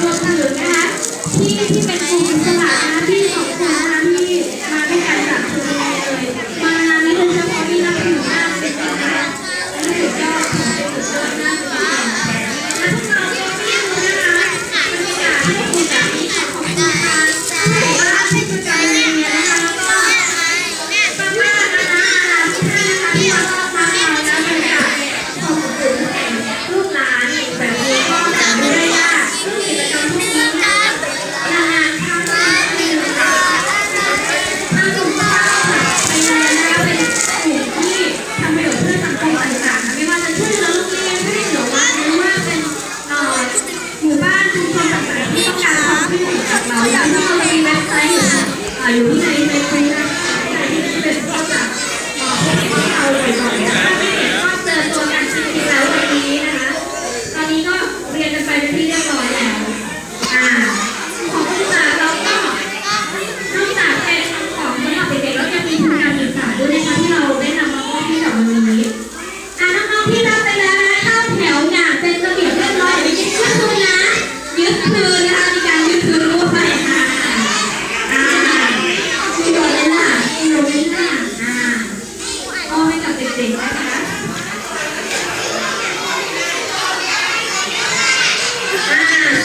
รวมถึงนะคะที่ที่เป็น บ้า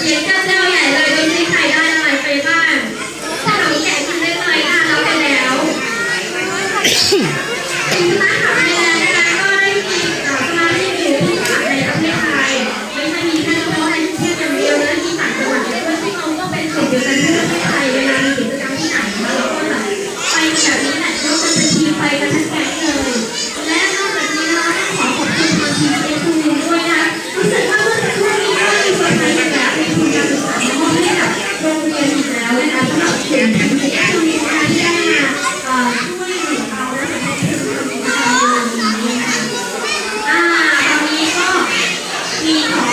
เสียงกันเจ้าใหญ่เลยดูที่ใครได้อะไรไปบ้างาแกะกินได้เลยคะเราไปแล้ว นะคะสำหรับคุณผู้ชมนะคะที่ได้มาช่วยเหลือเรานะคะในเรื่องของการเงินนะคะอ่าตอนนี้ก็มีของ